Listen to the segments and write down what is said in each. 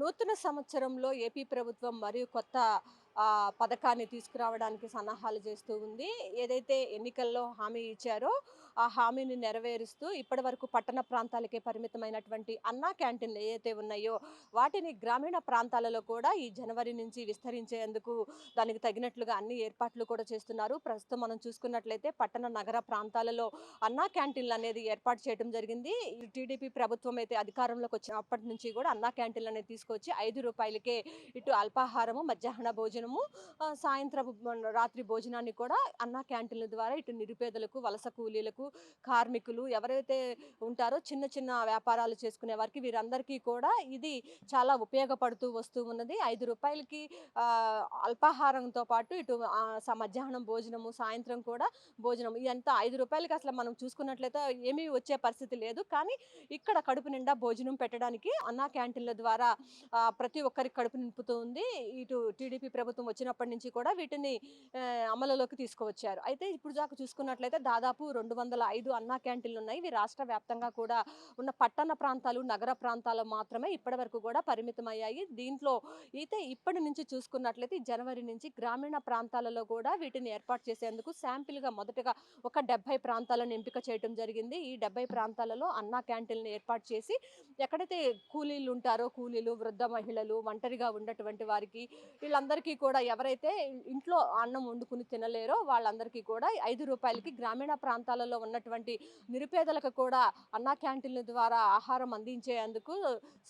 నూతన సంవత్సరంలో ఏపీ ప్రభుత్వం మరియు కొత్త పథకాన్ని తీసుకురావడానికి సన్నాహాలు చేస్తూ ఉంది. ఏదైతే ఎన్నికల్లో హామీ ఇచ్చారో ఆ హామీని నెరవేరుస్తూ ఇప్పటి వరకు పట్టణ ప్రాంతాలకే పరిమితమైనటువంటి అన్నా క్యాంటీన్లు ఏవైతే ఉన్నాయో వాటిని గ్రామీణ ప్రాంతాలలో కూడా ఈ జనవరి నుంచి విస్తరించేందుకు దానికి తగినట్లుగా అన్ని ఏర్పాట్లు కూడా చేస్తున్నారు. ప్రస్తుతం మనం చూసుకున్నట్లయితే పట్టణ నగర ప్రాంతాలలో అన్నా క్యాంటీన్లు అనేది ఏర్పాటు చేయడం జరిగింది. ఈ టీడీపీ ప్రభుత్వం అయితే అధికారంలోకి వచ్చినప్పటి నుంచి కూడా అన్నా క్యాంటీన్లు అనేది తీసుకొచ్చి ఐదు రూపాయలకే ఇటు అల్పాహారము మధ్యాహ్న భోజనము సాయంత్రం రాత్రి భోజనాన్ని కూడా అన్నా క్యాంటీన్ల ద్వారా ఇటు నిరుపేదలకు వలస కూలీలకు కార్మికులు ఎవరైతే ఉంటారో చిన్న చిన్న వ్యాపారాలు చేసుకునే వారికి వీరందరికీ కూడా ఇది చాలా ఉపయోగపడుతూ వస్తూ ఉన్నది. ఐదు రూపాయలకి అల్పాహారంతో పాటు ఇటు మధ్యాహ్నం భోజనము సాయంత్రం కూడా భోజనం. ఇదంతా ఐదు రూపాయలకి అసలు మనం చూసుకున్నట్లయితే ఏమీ వచ్చే పరిస్థితి లేదు. కానీ ఇక్కడ కడుపు నిండా భోజనం పెట్టడానికి అన్నా క్యాంటీన్ల ద్వారా ప్రతి ఒక్కరికి కడుపు నింపుతూ ఉంది. ఇటు టీడీపీ ప్రభుత్వం వచ్చినప్పటి నుంచి కూడా వీటిని అమలులోకి తీసుకువచ్చారు. అయితే ఇప్పుడు దాకా చూసుకున్నట్లయితే దాదాపు రెండు వందల ఐదు అన్నా క్యాంటీన్లు ఉన్నాయి ఇవి రాష్ట్ర వ్యాప్తంగా కూడా ఉన్న పట్టణ ప్రాంతాలు నగర ప్రాంతాలు మాత్రమే ఇప్పటి వరకు కూడా పరిమితమయ్యాయి. దీంట్లో అయితే ఇప్పటి నుంచి చూసుకున్నట్లయితే జనవరి నుంచి గ్రామీణ ప్రాంతాలలో కూడా వీటిని ఏర్పాటు చేసేందుకు శాంపిల్గా మొదటగా ఒక డెబ్బై ప్రాంతాలను ఎంపిక చేయడం జరిగింది. ఈ డెబ్బై ప్రాంతాలలో అన్నా క్యాంటీన్లు ఏర్పాటు చేసి ఎక్కడైతే కూలీలు ఉంటారో కూలీలు వృద్ధ మహిళలు ఒంటరిగా ఉన్నటువంటి వారికి వీళ్ళందరికీ కూడా ఎవరైతే ఇంట్లో అన్నం వండుకుని తినలేరో వాళ్ళందరికీ కూడా ఐదు రూపాయలకి గ్రామీణ ప్రాంతాలలో ఉన్నటువంటి నిరుపేదలకు కూడా అన్నా క్యాంటీన్ల ద్వారా ఆహారం అందించేందుకు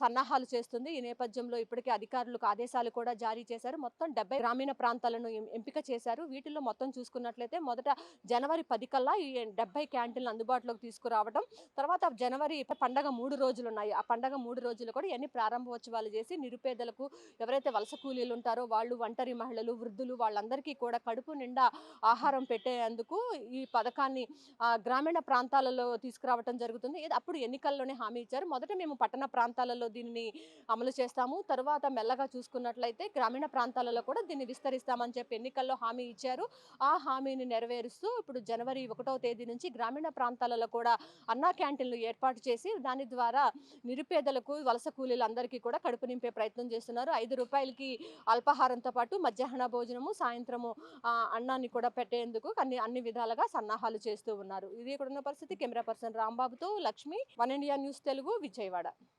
సన్నాహాలు చేస్తుంది. ఈ నేపథ్యంలో ఇప్పటికే అధికారులకు ఆదేశాలు కూడా జారీ చేశారు. మొత్తం డెబ్బై గ్రామీణ ప్రాంతాలను ఎంపిక చేశారు. వీటిల్లో మొత్తం చూసుకున్నట్లయితే మొదట జనవరి పది కల్లా ఈ డెబ్బై క్యాంటీన్లు అందుబాటులోకి తీసుకురావడం తర్వాత జనవరి పండగ మూడు రోజులు ఉన్నాయి. ఆ పండగ మూడు రోజులు కూడా ఎన్ని ప్రారంభోత్సవాలు చేసి నిరుపేదలకు ఎవరైతే వలస కూలీలు ఉంటారో వాళ్ళు ఒంటరి మహిళలు వృద్ధులు వాళ్ళందరికీ కూడా కడుపు నిండా ఆహారం పెట్టేందుకు ఈ పథకాన్ని గ్రామీణ ప్రాంతాలలో తీసుకురావటం జరుగుతుంది. ఇది అప్పుడు ఎన్నికల్లోనే హామీ ఇచ్చారు. మొదట మేము పట్టణ ప్రాంతాలలో దీనిని అమలు చేస్తాము. తర్వాత మెల్లగా చూసుకున్నట్లయితే గ్రామీణ ప్రాంతాలలో కూడా దీన్ని విస్తరిస్తామని చెప్పి ఎన్నికల్లో హామీ ఇచ్చారు. ఆ హామీని నెరవేరుస్తూ ఇప్పుడు జనవరి ఒకటవ తేదీ నుంచి గ్రామీణ ప్రాంతాలలో కూడా అన్నా క్యాంటీన్లు ఏర్పాటు చేసి దాని ద్వారా నిరుపేదలకు వలస కూలీలందరికీ కూడా కడుపు నింపే ప్రయత్నం చేస్తున్నారు. ఐదు రూపాయలకి అల్పాహారంతో పాటు మధ్యాహ్న భోజనము సాయంత్రము అన్నాన్ని కూడా పెట్టేందుకు అన్ని అన్ని విధాలుగా సన్నాహాలు చేస్తూ ఉన్నారు. ఇది ఇక్కడ ఉన్న పరిస్థితి. Camera person రాంబాబుతో Lakshmi one India news Telugu Vijayawada.